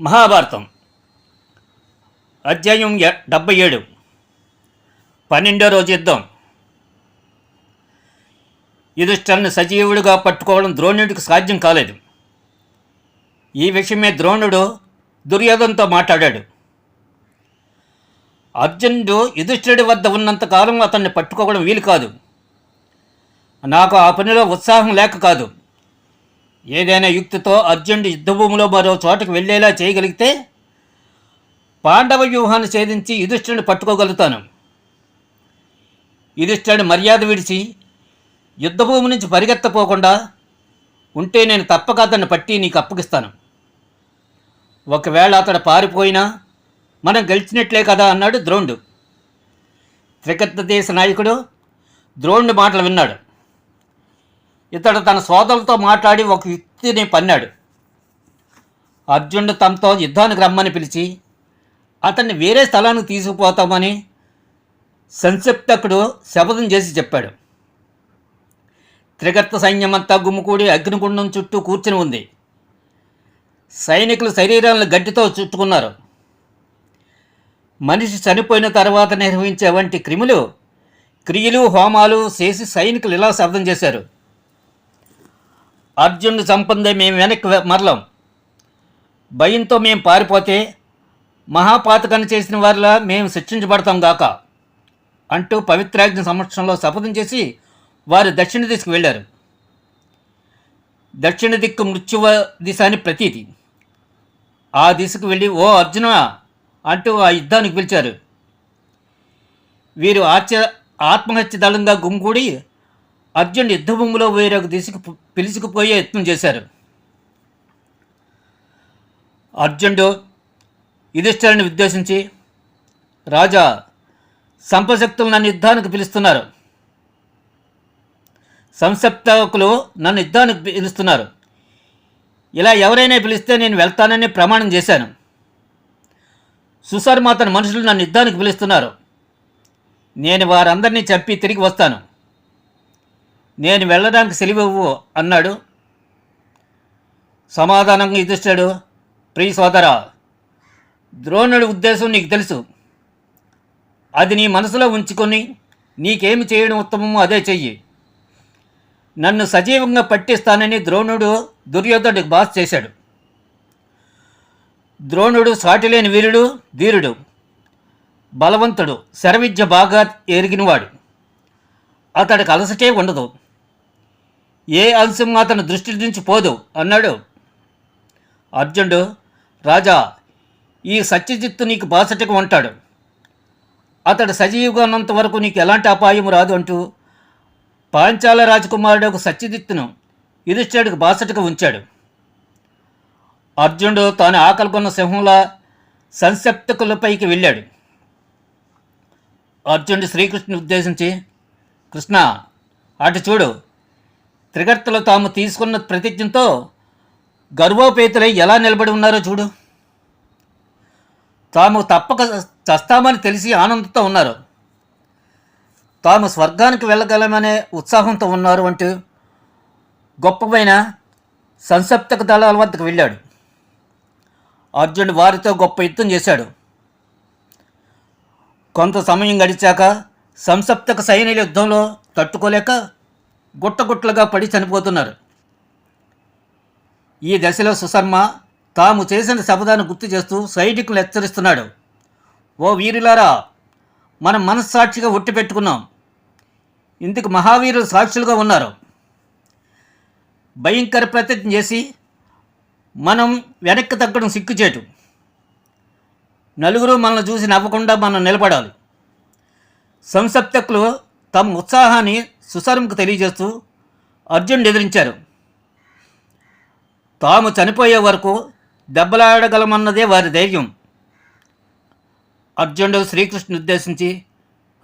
మహాభారతం. అధ్యాయం ఎ- డెబ్బై ఏడు. పన్నెండో రోజు యుద్ధం. యుధిష్ఠరుని సజీవుడిగా పట్టుకోవడం ద్రోణుడికి సాధ్యం కాలేదు. ఈ విషయమే ద్రోణుడు దుర్యోధనతో మాట్లాడాడు. అర్జునుడు యుధిష్ఠుడి వద్ద ఉన్నంత కాలం అతన్ని పట్టుకోవడం వీలు కాదు. నాకు ఆ పనిలో ఉత్సాహం లేక కాదు. ఏదైనా యుక్తితో అర్జునుడు యుద్ధభూమిలో మరో చోటకు వెళ్ళేలా చేయగలిగితే పాండవ వ్యూహాన్ని ఛేదించి యుధిష్ఠుడిని పట్టుకోగలుగుతాను. యుధిష్ఠుడి మర్యాద విడిచి యుద్ధభూమి నుంచి పరిగెత్తపోకుండా ఉంటే నేను తప్పక అతన్ని పట్టి నీకు అప్పగిస్తాను. ఒకవేళ అతడు పారిపోయినా మనం గెలిచినట్లే కదా అన్నాడు ద్రోణుడు. త్రికత్త దేశ నాయకుడు ద్రోణుడి మాటలు విన్నాడు. ఇతడు తన సోదరులతో మాట్లాడి ఒక కత్తిని పన్నాడు. అర్జునుడు తమతో యుద్ధానికి రమ్మని పిలిచి అతన్ని వేరే స్థలానికి తీసుకుపోతామని సంక్షిప్తకుడు శపథం చేసి చెప్పాడు. త్రిగర్త సైన్యమంతా గుమ్ముకూడి అగ్నిగుండం చుట్టూ కూర్చుని ఉంది. సైనికులు శరీరాలను గడ్డితో చుట్టుకున్నారు. మనిషి చనిపోయిన తర్వాత నిర్వహించే వంటి క్రిములు క్రియలు హోమాలు చేసి సైనికులు ఇలా శబ్దం చేశారు. అర్జునుడు చంపందే మేము వెనక్కి మరలం. భయంతో మేము పారిపోతే మహాపాతకాన్ని చేసిన వారిలా మేము శిక్షించబడతాం గాక అంటూ పవిత్రాగ్ని సమక్షంలో శపథం చేసి వారు దక్షిణ దిశకు వెళ్ళారు. దక్షిణ దిక్కు మృత్యువ దిశ అని ప్రతీతి. ఆ దిశకు వెళ్ళి ఓ అర్జున! అంటూ ఆ యుద్ధానికి పిలిచారు. వీరు ఆత్య ఆత్మహత్య దళంగా గుమ్గూడి అర్జున్ యుద్ధభూమిలో వేరొక దిశకు పిలుచుకుపోయే యత్నం చేశారు. అర్జునుడు యుధిష్ఠరుని ఉద్దేశించి రాజా సంపశక్తులు నన్ను యుద్ధానికి పిలుస్తున్నారు. సంసప్తకులు నన్ను యుద్ధానికి పిలుస్తున్నారు. ఇలా ఎవరైనా పిలిస్తే నేను వెళ్తానని ప్రమాణం చేశాను. సుశర్మ అతని మనుషులు నన్ను యుద్ధానికి పిలుస్తున్నారు. నేను వారందరినీ చంపి తిరిగి వస్తాను. నేను వెళ్ళడానికి సెలివివ్వు అన్నాడు. సమాధానంగా యుధిష్ఠుడు ప్రియ సోదర ద్రోణుడి ఉద్దేశం నీకు తెలుసు. అది నీ మనసులో ఉంచుకొని నీకేమి చేయడం ఉత్తమమో అదే చెయ్యి. నన్ను సజీవంగా పట్టిస్తానని ద్రోణుడు దుర్యోధనుడికి బాస్ చేశాడు. ద్రోణుడు సాటిలేని వీరుడు ధీరుడు బలవంతుడు శరవిద్య బాగా ఎరిగినవాడు. అతడికి అలసటే ఉండదు. ఏ అంశం అతను దృష్టి నుంచి పోదు అన్నాడు. అర్జునుడు రాజా ఈ సత్యజిత్తు నీకు బాసటకు ఉంటాడు అతడు సజీవుగా ఉన్నంత వరకు నీకు ఎలాంటి అపాయం రాదు అంటూ పాంచాల రాజకుమారుడు సత్యజిత్తును యుధిష్ఠుడికి బాసటకు ఉంచాడు. అర్జునుడు తాను ఆకలికొన్న సింహంలా సంసప్తకులపైకి వెళ్ళాడు. అర్జునుడు శ్రీకృష్ణుని ఉద్దేశించి కృష్ణ అటు చూడు త్రిగర్తలు తాము తీసుకున్న ప్రతిజ్ఞతో గర్వోపేతులై ఎలా నిలబడి ఉన్నారో చూడు. తాము తప్పక చస్తామని తెలిసి ఆనందంతో ఉన్నారు. తాము స్వర్గానికి వెళ్ళగలమనే ఉత్సాహంతో ఉన్నారు అంటూ గొప్పమైన సంసప్తక దళాల వద్దకు వెళ్ళాడు. అర్జునుడు వారితో గొప్ప యుద్ధం చేశాడు. కొంత సమయం గడిచాక సంసప్తక సైనిక యుద్ధంలో తట్టుకోలేక గుట్టగుట్లుగా పడి చనిపోతున్నారు. ఈ దశలో సుశర్మ తాము చేసిన శపథాన్ని గుర్తు చేస్తూ సైనికులు హెచ్చరిస్తున్నాడు. ఓ వీరులారా మనం మనస్సాక్షిగా ఒట్టి పెట్టుకున్నాం. ఇందుకు మహావీరులు సాక్షులుగా ఉన్నారు. భయంకర ప్రతిజ్ఞ చేసి మనం వెనక్కి తగ్గడం సిక్కుచేటు నలుగురు మనల్ని చూసి నవ్వకుండా మనం నిలబడాలి. సంసప్తకులు తమ ఉత్సాహాన్ని సుసరంకు తెలియజేస్తూ అర్జున్ ఎదిరించారు తాము చనిపోయే వరకు దెబ్బలాడగలమన్నదే వారి ధైర్యం. అర్జునుడు శ్రీకృష్ణుని ఉద్దేశించి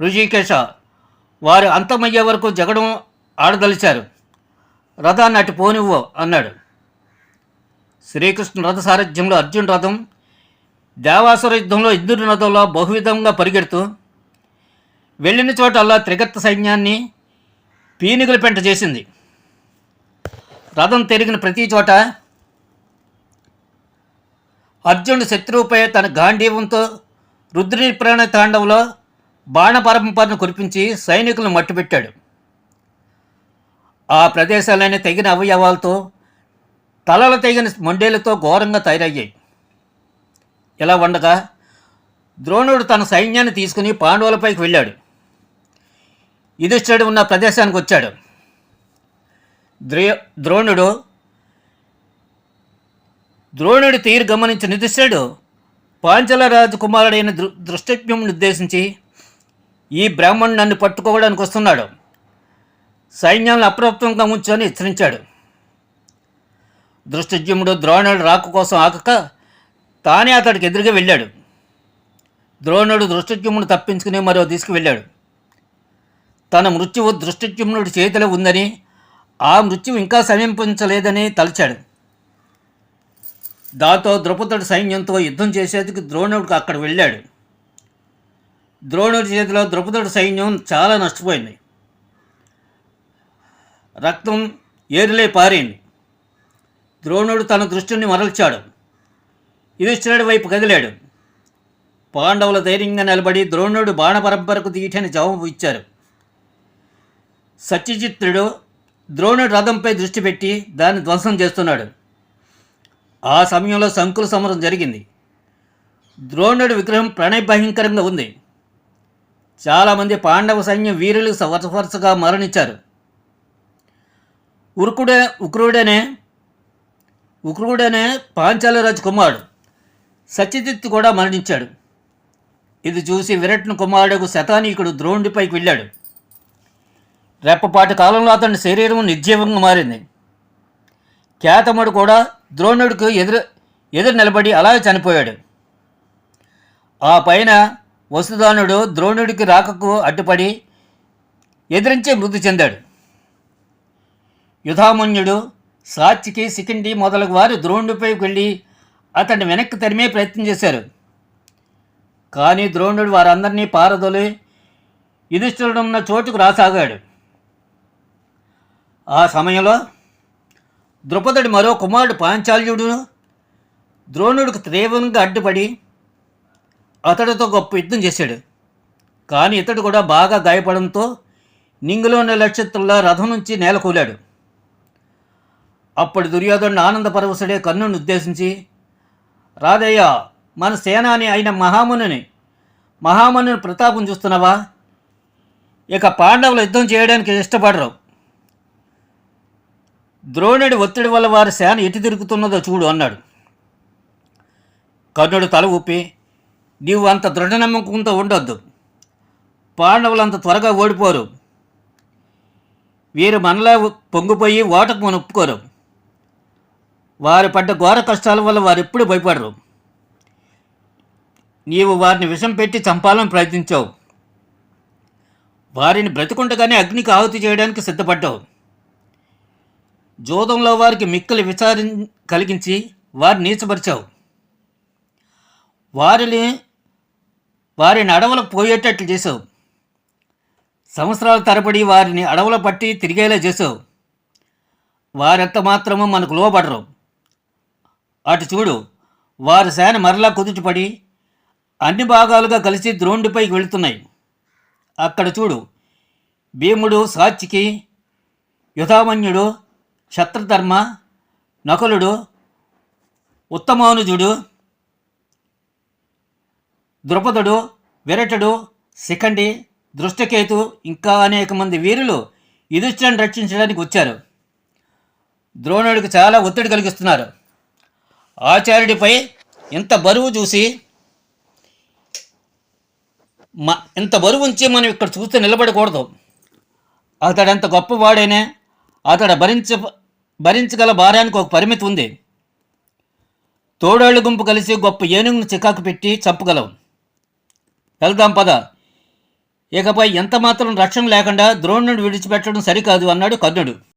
ఋషికేశ వారు అంతమయ్యే వరకు జగడం ఆడదలిచారు. రథాన్ని అటు పోనివ్వు అన్నాడు. శ్రీకృష్ణ రథ సారథ్యంలో అర్జున్ రథం దేవాసుర యుద్ధంలో ఇంద్రుడి రథంలో బహువిధంగా పరిగెడుతూ వెళ్ళిన చోటల్లా త్రిగత్త సైన్యాన్ని పీనుగుల పెంట చేసింది. రథం తిరిగిన ప్రతి చోట అర్జునుడు శత్రువుపై తన గాంధీవంతో రుద్రి ప్రాణ తాండవులో బాణపరంపరను కురిపించి సైనికులను మట్టుపెట్టాడు ఆ ప్రదేశాలన్నీ తెగిన అవయవాలతో తలలు తెగిన మొండేలతో ఘోరంగా తయారయ్యాయి. ఇలా ఉండగా ద్రోణుడు తన సైన్యాన్ని తీసుకుని పాండవులపైకి వెళ్ళాడు. యుధిష్ఠుడు ఉన్న ప్రదేశానికి వచ్చాడు. ద్రో ద్రోణుడు ద్రోణుడి తీరు గమనించిన యుధిష్ఠుడు పాంచల రాజకుమారుడైన దృ దృష్టజ్ఞుని ఉద్దేశించి ఈ బ్రాహ్మణుడు నన్ను పట్టుకోవడానికి వస్తున్నాడు. సైన్యాలను అప్రాప్తంగా ఉంచుకొని హెచ్చరించాడు. దృష్టజ్యుముడు ద్రోణుడు రాక కోసం ఆకక తానే అతడికి ఎదురుగా వెళ్ళాడు. ద్రోణుడు దృష్టజ్యుమును తప్పించుకుని మరో తీసుకువెళ్ళాడు తన మృత్యువు దృష్టజ్యుమ్నుడి చేతిలో ఉందని ఆ మృత్యువు ఇంకా సమీపించలేదని తలచాడు. దాంతో ద్రౌపదుడి సైన్యంతో యుద్ధం చేసేందుకు ద్రోణుడికి అక్కడ వెళ్ళాడు. ద్రోణుడి చేతిలో ద్రౌపదుడి సైన్యం చాలా నష్టపోయింది. రక్తం ఏరులే పారింది ద్రోణుడు తన దృష్టిని మరల్చాడు. యుధిష్ఠిరుడి వైపు కదిలాడు. పాండవుల ధైర్యంగా నిలబడి ద్రోణుడు బాణ పరంపరకు తీయటని జవాబు ఇచ్చారు. సత్యజిత్తుడు ద్రోణుడు రథంపై దృష్టి పెట్టి దాన్ని ధ్వంసం చేస్తున్నాడు. ఆ సమయంలో సంకుల సమరం జరిగింది. ద్రోణుడి విగ్రహం ప్రణయభయంకరంగా ఉంది. చాలామంది పాండవ సైన్యం వీరులు వరుస వరుసగా మరణించారు. ఉరుకుడే ఉక్రుడనే ఉక్రుడనే పాంచాలరాజు కుమారుడు సత్యజిత్తు కూడా మరణించాడు. ఇది చూసి విరట్ను కుమారుడు శతానీకుడు ద్రోణుడిపైకి వెళ్ళాడు. రెప్పపాటి కాలంలో అతని శరీరం నిర్జీవంగా మారింది. ఖ్యాతముడు కూడా ద్రోణుడికి ఎదురు ఎదురు నిలబడి అలాగే చనిపోయాడు. ఆ పైన వసుదానుడు ద్రోణుడికి రాకకు అడ్డుపడి ఎదిరించే మృతి చెందాడు. యుధామన్యుడు సాత్వికి సికిండి మొదలగు వారు ద్రోణుడిపైకి వెళ్ళి అతన్ని వెనక్కి తరిమే ప్రయత్నం చేశారు. కానీ ద్రోణుడు వారందరినీ పారదొలి యుధిష్ఠుడున్న చోటుకు రాసాగాడు. ఆ సమయంలో ద్రుపదుడి మరో కుమారుడు పాంచాల్యుడు ద్రోణుడికి తీవ్రంగా అడ్డుపడి అతడితో గొప్ప యుద్ధం చేశాడు. కానీ ఇతడు కూడా బాగా గాయపడంతో నింగులోని నక్షత్రంలో రథం నుంచి నేలకూలాడు అప్పుడు దుర్యోధనుడు ఆనంద పరవశుడే కర్ణుని ఉద్దేశించి రాధయ్య మన సేనాని అయిన మహామునిని మహామునుని ప్రతాపం చూస్తున్నావా? ఇక పాండవులు యుద్ధం చేయడానికి ఇష్టపడరు. ద్రోణుడి ఒత్తిడి వల్ల వారి సేన ఎటు తిరుగుతున్నదో చూడు అన్నాడు. కర్ణుడు తల ఊపి నీవు అంత దృఢ నమ్మకంతో ఉండొద్దు. పాండవులు అంత త్వరగా ఓడిపోరు. వీరు మనలా పొంగిపోయి ఓటకు మనం ఒప్పుకోరు. వారు పడ్డ ఘోర కష్టాల వల్ల వారు ఎప్పుడు భయపడరు. నీవు వారిని విషం పెట్టి చంపాలని ప్రయత్నించావు. వారిని బ్రతికుండగానే అగ్నికి ఆహుతి చేయడానికి సిద్ధపడ్డావు. జూదంలో వారికి మిక్కలు విచారి కలిగించి వారిని నీచపరిచావు. వారిని వారిని అడవులకు పోయేటట్లు చేసావు సంవత్సరాల తరబడి వారిని అడవుల పట్టి తిరిగేలా చేసావు వారెంత మాత్రమూ మనకు లోబడరు. అటు చూడు వారి సేన మరలా కుదుటిపడి అన్ని భాగాలుగా కలిసి ద్రోణుడిపైకి వెళుతున్నాయి. అక్కడ చూడు భీముడు సాత్వికి యుధామన్యుడు క్షత్రధర్మ నకులుడు ఉత్తమానుజుడు ద్రుపదుడు విరటుడు శిఖండి దృష్టకేతు ఇంకా అనేక మంది వీరులు యుధిష్ఠిరాన్ని రక్షించడానికి వచ్చారు. ద్రోణుడికి చాలా ఒత్తిడి కలిగిస్తున్నారు. ఆచార్యుడిపై ఇంత బరువు చూసి మ ఇంత బరువు ఉంచి మనం ఇక్కడ చూస్తే నిలబడకూడదు. అతడంత గొప్పవాడైనా అతడు భరించ భరించగల భారానికి ఒక పరిమితి ఉంది. తోడేళ్ళ గుంపు కలిసి గొప్ప ఏనుగును చికాకు పెట్టి చంపగలవు వెళ్దాం పద. ఇకపై ఎంత మాత్రం రక్షణ లేకుండా ద్రోణుడు విడిచిపెట్టడం సరికాదు అన్నాడు కర్ణుడు.